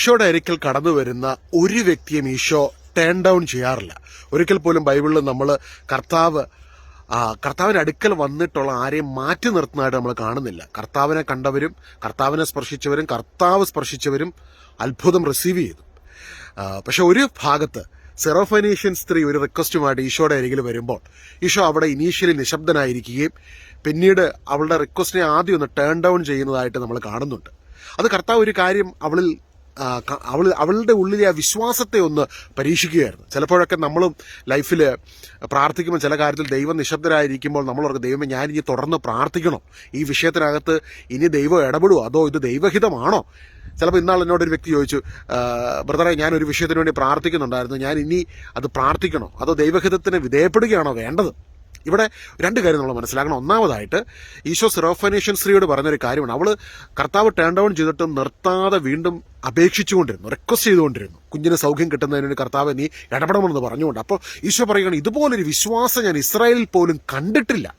ഈശോയുടെ അരിക്കൽ കടന്നു വരുന്ന ഒരു വ്യക്തിയും ഈശോ ടേൺ ഡൗൺ ചെയ്യാറില്ല. ഒരിക്കൽ പോലും ബൈബിളിൽ നമ്മൾ കർത്താവ് കർത്താവിന്റെ അടുക്കൽ വന്നിട്ടുള്ള ആരെയും മാറ്റി നിർത്തുന്നതായിട്ട് നമ്മൾ കാണുന്നില്ല. കർത്താവിനെ കണ്ടവരും കർത്താവിനെ സ്പർശിച്ചവരും കർത്താവ് സ്പർശിച്ചവരും അത്ഭുതം റിസീവ് ചെയ്തു. പക്ഷെ ഒരു ഭാഗത്ത് സെറോഫനീഷ്യൻ സ്ത്രീ ഒരു റിക്വസ്റ്റുമായിട്ട് ഈശോയുടെ അരികിൽ വരുമ്പോൾ ഈശോ അവിടെ ഇനീഷ്യലി നിശബ്ദനായിരിക്കുകയും പിന്നീട് അവളുടെ റിക്വസ്റ്റിനെ ആദ്യം ഒന്ന് ടേൺ ഡൗൺ ചെയ്യുന്നതായിട്ട് നമ്മൾ കാണുന്നുണ്ട്. അത് കർത്താവ് ഒരു കാര്യം അവളിൽ അവൾ അവളുടെ ഉള്ളിലെ ആ വിശ്വാസത്തെ ഒന്ന് പരീക്ഷിക്കുകയായിരുന്നു. ചിലപ്പോഴൊക്കെ നമ്മളും ലൈഫിൽ പ്രാർത്ഥിക്കുമ്പോൾ ചില കാര്യത്തിൽ ദൈവം നിശബ്ദരായിരിക്കുമ്പോൾ നമ്മളവർക്ക് ദൈവം ദൈവമേ ഞാൻ ഇനി തുടർന്ന് പ്രാർത്ഥിക്കണം. ഈ വിഷയത്തിനകത്ത് ഇനി ദൈവം ഇടപെടുമോ അതോ ഇത് ദൈവഹിതമാണോ? ചിലപ്പോൾ ഇന്നാൾ എന്നോട് ഒരു വ്യക്തി ചോദിച്ചു "ആ, ബ്രദറെ ഞാൻ ഒരു വിഷയത്തിന് വേണ്ടി പ്രാർത്ഥിക്കുന്നുണ്ടായിരുന്നു. ഞാൻ ഇനി അത് പ്രാർത്ഥിക്കണോ? അതോ ദൈവഹിതത്തിന് വിധേയപ്പെടുകയാണോ വേണ്ടത്? ഇവിടെ രണ്ട് കാര്യം നമ്മൾ മനസ്സിലാക്കണം. ഒന്നാമതായിട്ട് ഈശോ സിറോഫനേഷ്യൻ സ്ത്രീയോട് പറഞ്ഞൊരു കാര്യമാണ്. അവൾ കർത്താവ് ടേൺ ഡൗൺ ചെയ്തിട്ട് നിർത്താതെ വീണ്ടും അപേക്ഷിച്ചുകൊണ്ടിരുന്നു റിക്വസ്റ്റ് ചെയ്തുകൊണ്ടിരുന്നു. കുഞ്ഞിന് സൗഖ്യം കിട്ടുന്നതിന് വേണ്ടി കർത്താവ് നീ ഇടപെടണമെന്ന് പറഞ്ഞുകൊണ്ട്. അപ്പോൾ ഈശോ പറയുകയാണ് ഇതുപോലൊരു വിശ്വാസം ഞാൻ ഇസ്രായേലിൽ പോലും കണ്ടിട്ടില്ല.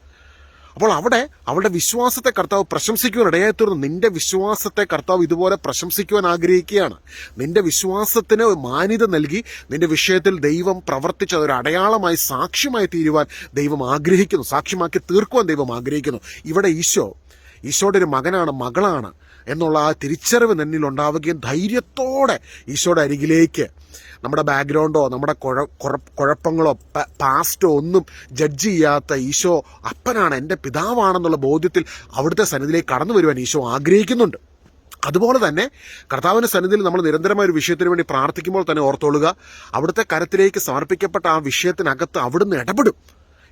അപ്പോൾ അവിടെ അവളുടെ വിശ്വാസത്തെ കർത്താവ് പ്രശംസിക്കുവാൻ ഇടയായിത്തീർന്നു നിന്റെ വിശ്വാസത്തെ കർത്താവ് ഇതുപോലെ പ്രശംസിക്കുവാൻ ആഗ്രഹിക്കുകയാണ്. നിന്റെ വിശ്വാസത്തിന് മാന്യത നൽകി നിന്റെ വിഷയത്തിൽ ദൈവം പ്രവർത്തിച്ച ഒരു അടയാളമായി സാക്ഷ്യമായി തീരുവാൻ ദൈവം ആഗ്രഹിക്കുന്നു. സാക്ഷ്യമാക്കി തീർക്കുവാൻ ദൈവം ആഗ്രഹിക്കുന്നു. ഇവിടെ ഈശോ ഈശോയുടെ ഒരു മകനാണ് മകളാണ്. എന്നുള്ള ആ തിരിച്ചറിവ് നിന്നിൽ ഉണ്ടാവുകയും ധൈര്യത്തോടെ ഈശോയുടെ അരികിലേക്ക് നമ്മുടെ ബാക്ക്ഗ്രൗണ്ടോ നമ്മുടെ കുഴ- കുഴ- കുഴപ്പങ്ങളോ പാസ്റ്റോ ഒന്നും ജഡ്ജ് ചെയ്യാത്ത ഈശോ അപ്പനാണ് എന്റെ പിതാവാണെന്നുള്ള ബോധ്യത്തിൽ അവിടുത്തെ സന്നിധിയിലേക്ക് കടന്നു വരുവാൻ ഈശോ ആഗ്രഹിക്കുന്നുണ്ട്. അതുപോലെ തന്നെ കർത്താവിന്റെ സന്നിധിയിൽ നമ്മൾ നിരന്തരമായ ഒരു വിഷയത്തിന് വേണ്ടി പ്രാർത്ഥിക്കുമ്പോൾ തന്നെ ഓർത്തോളുക അവിടുത്തെ കരത്തിലേക്ക് സമർപ്പിക്കപ്പെട്ട ആ വിഷയത്തിനകത്ത് അവിടുന്ന് ഇടപെടും.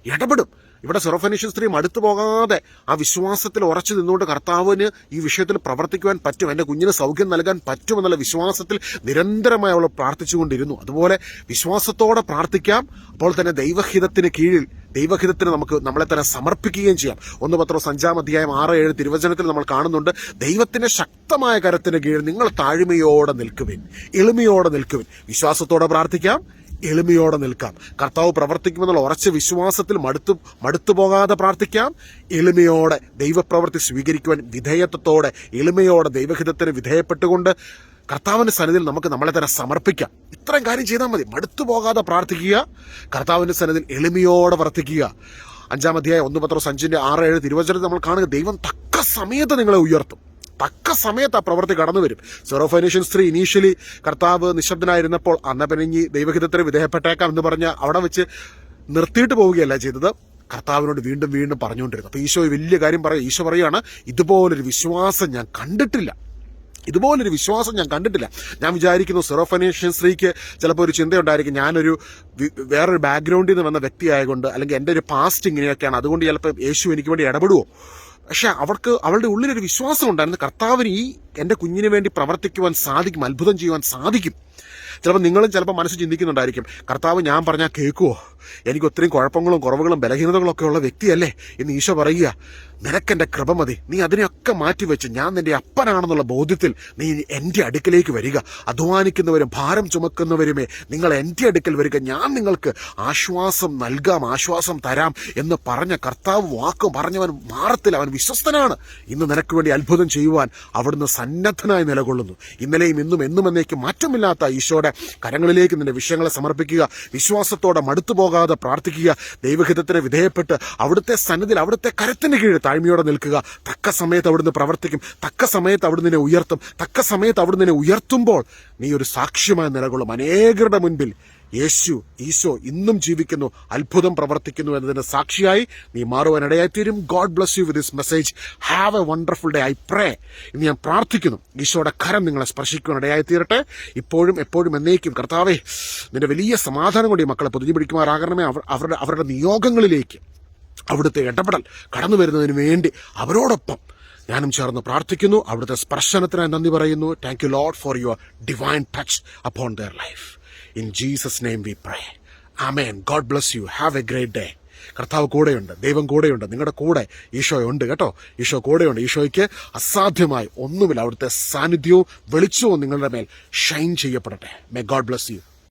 ഇടപെടും. ഇവിടെ സെറോഫനീഷ്യൻ സ്ത്രീ അടുത്തു പോകാതെ ആ വിശ്വാസത്തിൽ ഉറച്ചു നിന്നുകൊണ്ട് കർത്താവിന് ഈ വിഷയത്തിൽ പ്രവർത്തിക്കുവാൻ പറ്റും എന്റെ കുഞ്ഞിന് സൗഖ്യം നൽകാൻ പറ്റുമെന്നുള്ള വിശ്വാസത്തിൽ നിരന്തരമായി അവൾ പ്രാർത്ഥിച്ചുകൊണ്ടിരുന്നു. അതുപോലെ വിശ്വാസത്തോടെ പ്രാർത്ഥിക്കാം അപ്പോൾ തന്നെ ദൈവഹിതത്തിന് കീഴിൽ ദൈവഹിതത്തിന് നമുക്ക് നമ്മളെ തന്നെ സമർപ്പിക്കുകയും ചെയ്യാം. ഒന്ന് പത്രോ അഞ്ചാം അധ്യായം ആറ് ഏഴ് തിരുവചനത്തിൽ നമ്മൾ കാണുന്നുണ്ട് ദൈവത്തിന്റെ ശക്തമായ കരത്തിന് കീഴിൽ നിങ്ങൾ താഴ്മയോടെ നിൽക്കുവിൻ എളിമയോടെ നിൽക്കുവിൻ. വിശ്വാസത്തോടെ പ്രാർത്ഥിക്കാം എളിമയോടെ നിൽക്കാം. കർത്താവ് പ്രവർത്തിക്കുമെന്നുള്ള ഉറച്ച വിശ്വാസത്തിൽ മടുത്തു മടുത്തു പോകാതെ പ്രാർത്ഥിക്കാം. എളിമയോടെ ദൈവപ്രവൃത്തി സ്വീകരിക്കുവാൻ വിധേയത്വത്തോടെ എളിമയോടെ ദൈവഹിതത്തിന് വിധേയപ്പെട്ടുകൊണ്ട് കർത്താവിന്റെ സന്നിധിയിൽ നമുക്ക് നമ്മളെ തന്നെ സമർപ്പിക്കാം. ഇത്രയും കാര്യം ചെയ്താൽ മതി. മടുത്തു പോകാതെ പ്രാർത്ഥിക്കുക. കർത്താവിന്റെ സന്നിധിയിൽ എളിമയോടെ വർത്തിക്കുക. അഞ്ചാം അധ്യായം ഒന്ന് പത്രോ സഞ്ചിന്റെ ആറ് ഏഴ് തിരുവചനത്തിൽ നമ്മൾ കാണുക ദൈവം തക്ക സമയത്ത് നിങ്ങളെ ഉയർത്തും. തക്ക സമയത്ത് ആ പ്രവൃത്തി കടന്നു വരും. സെറോഫൈനേഷ്യൻ സ്ത്രീ ഇനീഷ്യലി കർത്താവ് നിശബ്ദനായിരുന്നപ്പോൾ അന്ന പിനഞ്ഞി ദൈവഹിതത്തിന് വിധേയപ്പെട്ടേക്കാം എന്ന് പറഞ്ഞ് അവിടെ വെച്ച് നിർത്തിയിട്ട് പോവുകയല്ല ചെയ്തത്. കർത്താവിനോട് വീണ്ടും വീണ്ടും പറഞ്ഞുകൊണ്ടിരുന്നു. അപ്പോൾ ഈശോ വലിയ കാര്യം പറയും. ഈശോ പറയുകയാണ് ഇതുപോലൊരു വിശ്വാസം ഞാൻ കണ്ടിട്ടില്ല. ഇതുപോലൊരു വിശ്വാസം ഞാൻ കണ്ടിട്ടില്ല. ഞാൻ വിചാരിക്കുന്നു സെറോഫനേഷ്യൻ സ്ത്രീക്ക് ചിലപ്പോൾ ഒരു ചിന്തയുണ്ടായിരിക്കും. ഞാനൊരു വേറൊരു ബാക്ക്ഗ്രൗണ്ടിൽ നിന്ന് വന്ന വ്യക്തിയായതുകൊണ്ട് അല്ലെങ്കിൽ എന്റെ ഒരു പാസ്റ്റ് ഇങ്ങനെയൊക്കെയാണ്. അതുകൊണ്ട് ചിലപ്പോൾ യേശു എനിക്ക് വേണ്ടി ഇടപെടുമോ പക്ഷെ അവർക്ക് അവളുടെ ഉള്ളിലൊരു വിശ്വാസം ഉണ്ടായിരുന്നു. കർത്താവിന് ഈ എന്റെ കുഞ്ഞിന് വേണ്ടി പ്രവർത്തിക്കുവാൻ സാധിക്കും അത്ഭുതം ചെയ്യുവാൻ സാധിക്കും. ചിലപ്പോൾ നിങ്ങളും ചിലപ്പോൾ മനസ്സ് ചിന്തിക്കുന്നുണ്ടായിരിക്കും കർത്താവ് ഞാൻ പറഞ്ഞാൽ കേൾക്കുമോ എനിക്ക് ഒത്തിരി കുഴപ്പങ്ങളും കുറവുകളും ബലഹീനതകളൊക്കെ ഉള്ള വ്യക്തിയല്ലേ? എന്ന് ഈശോ പറയുക. നിനക്കെന്റെ കൃപ മതി. നീ അതിനെയൊക്കെ മാറ്റിവെച്ച്. ഞാൻ നിന്റെ അപ്പനാണെന്നുള്ള ബോധ്യത്തിൽ നീ എന്റെ അടുക്കലേക്ക് വരിക. അധ്വാനിക്കുന്നവരും ഭാരം ചുമക്കുന്നവരുമേ നിങ്ങൾ എന്റെ അടുക്കൽ വരിക. ഞാൻ നിങ്ങൾക്ക് ആശ്വാസം നൽകാം ആശ്വാസം തരാം എന്ന് പറഞ്ഞ കർത്താവ് വാക്ക് പറഞ്ഞവൻ മാറത്തിൽ അവൻ വിശ്വസ്തനാണ്. ഇന്ന് നിനക്ക് വേണ്ടി അത്ഭുതം ചെയ്യുവാൻ അവിടുന്ന് സന്നദ്ധനായി നിലകൊള്ളുന്നു. ഇന്നലെയും ഇന്നും എന്നും എന്നേക്ക് മാറ്റമില്ലാത്ത ഈശോയുടെ കരങ്ങളിലേക്ക് നിന്റെ വിഷയങ്ങളെ സമർപ്പിക്കുക. വിശ്വാസത്തോടെ മടുത്തു പോകാതെ പ്രാർത്ഥിക്കുക. ദൈവഹിതത്തിന് വിധേയപ്പെട്ട് അവിടുത്തെ സന്നിധിയിൽ അവിടുത്തെ കരത്തിന് കീഴിൽ താഴ്മയോടെ നിൽക്കുക. തക്ക സമയത്ത് അവിടുന്ന് പ്രവർത്തിക്കും. തക്ക സമയത്ത് അവിടുന്ന് നിന്നെ ഉയർത്തും. തക്ക സമയത്ത് അവിടുന്ന് നിന്നെ ഉയർത്തുമ്പോൾ നീ ഒരു സാക്ഷ്യമായി നിലകൊള്ളും. അനേകരുടെ മുൻപിൽ യേശു ഈശോ ഇന്നും ജീവിക്കുന്നു അത്ഭുതം പ്രവർത്തിക്കുന്നു എന്നതിന് സാക്ഷിയായി നീ മാറുവാനിടയായിത്തീരും. God bless you with this message have a wonderful day I pray ഇന്ന് ഞാൻ പ്രാർത്ഥിക്കുന്നു. ഈശോയുടെ കരം നിങ്ങളെ സ്പർശിക്കുവാനിടയായിത്തീരട്ടെ ഇപ്പോഴും എപ്പോഴും എന്നേക്കും. കർത്താവേ നിന്റെ വലിയ സമാധാനം കൂടി മക്കളെ പൊതിഞ്ഞു പിടിക്കുമാറാകണമേ. അവരുടെ അവരുടെ നിയോഗങ്ങളിലേക്ക് അവിടുത്തെ ഇടപെടൽ കടന്നു വരുന്നതിന് വേണ്ടി അവരോടൊപ്പം ഞാനും ചേർന്ന് പ്രാർത്ഥിക്കുന്നു. അവിടുത്തെ സ്പർശനത്തിനായി നന്ദി പറയുന്നു. Thank you Lord for your divine touch upon their life in Jesus name we pray amen God bless you have a great day കർത്താവ് കൂടെയുണ്ട്. ദൈവം കൂടെയുണ്ട്. നിങ്ങളുടെ കൂടെ ഈശോ ഉണ്ട് കേട്ടോ. ഈശോ കൂടെയുണ്ട്. ഈശോയ്ക്ക് അസാധ്യമായി ഒന്നുമില്ല. അവിടുത്തെ സാന്നിധ്യവും വെളിച്ചവും നിങ്ങളുടെ മേൽ shine ചെയ്യപ്പെടട്ടെ. May God bless you